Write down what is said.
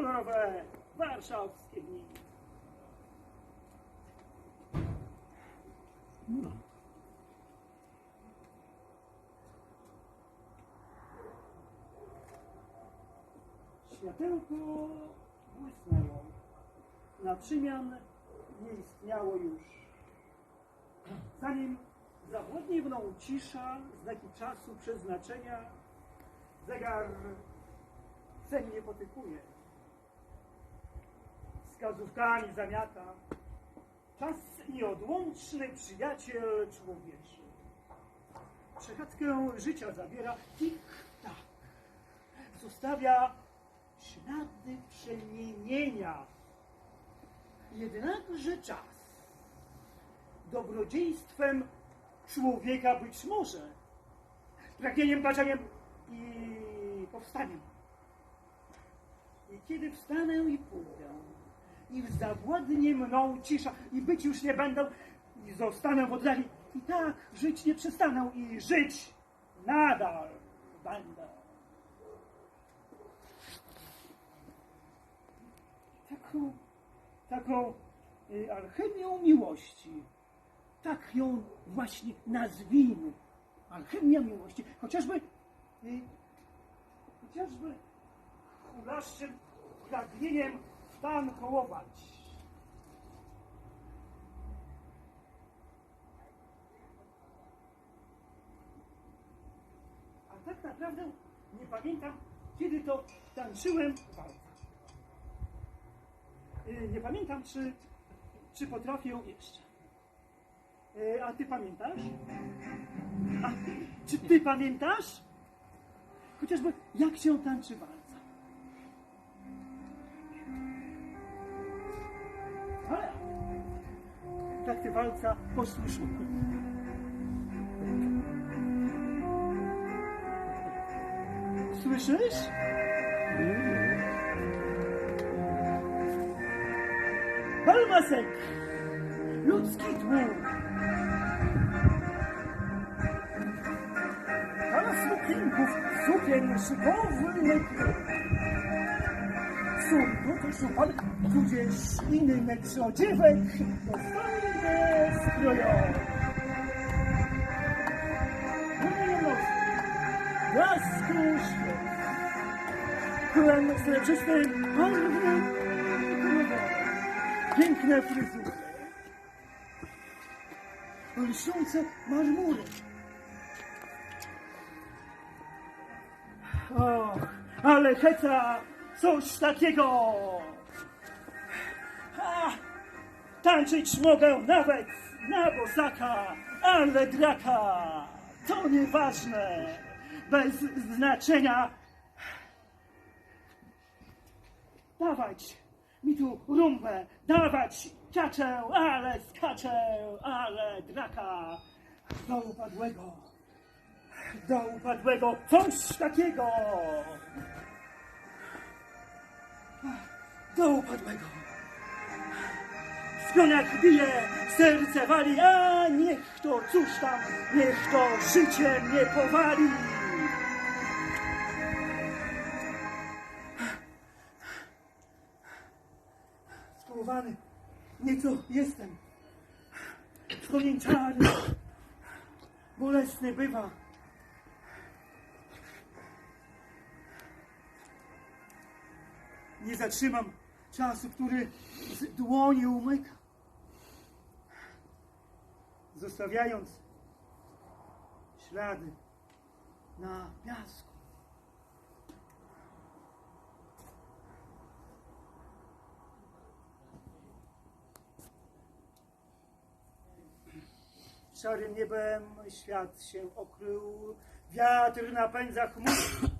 kolorowe warszawskie dni. No. Światełko błysnęło. Na przemian nie istniało już. Zanim zawodnie mną cisza, znaki czasu, przeznaczenia, zegar sennie potykuje. Wskazówkami zamiata. Czas nieodłączny przyjaciel człowieczy. Przechadzkę życia zabiera tik-tak. Zostawia ślady przemienienia. Jednakże czas dobrodziejstwem człowieka być może, pragnieniem, baczeniem i powstaniem. I kiedy wstanę i pójdę, i zawładnie mną cisza, i być już nie będę, i zostanę w oddali, i tak żyć nie przestanę, i żyć nadal będę. Taką, taką y, alchemią miłości, tak ją właśnie nazwijmy, alchemia miłości, chociażby, y, chociażby hulaszczym pragnieniem stan kołować. A tak naprawdę nie pamiętam, kiedy to tańczyłem. Y, Nie pamiętam, czy, czy potrafię jeszcze. Y, A ty pamiętasz? A czy ty pamiętasz? Chociażby jak się tańczy walca. Tak ty walca posłuszał. Słyszysz? Palmasek! Ludzki tłum! Para smokinków, sukien szykownych Są to szupal, tudzież innych odziewek Dostojne Mówię mocno Blasku świat Królem Piękne fryzury Lśniące marmury Och, ale heca, coś takiego! Tańczyć mogę nawet na bosaka, ale draka, to nieważne, bez znaczenia. Dawać mi tu rumbę, dawać ciaczę, ale skaczę, ale draka do upadłego do upadłego coś takiego. Do upadłego. W bije, serce wali, a niech to, cóż tam, niech to życie mnie powali. Skołowany, nieco jestem. Wspomnięczary, bolesny bywa. Nie zatrzymam czasu, który z dłoni umyka. Zostawiając ślady na piasku. Szarym niebem świat się okrył, wiatr napędza chmur.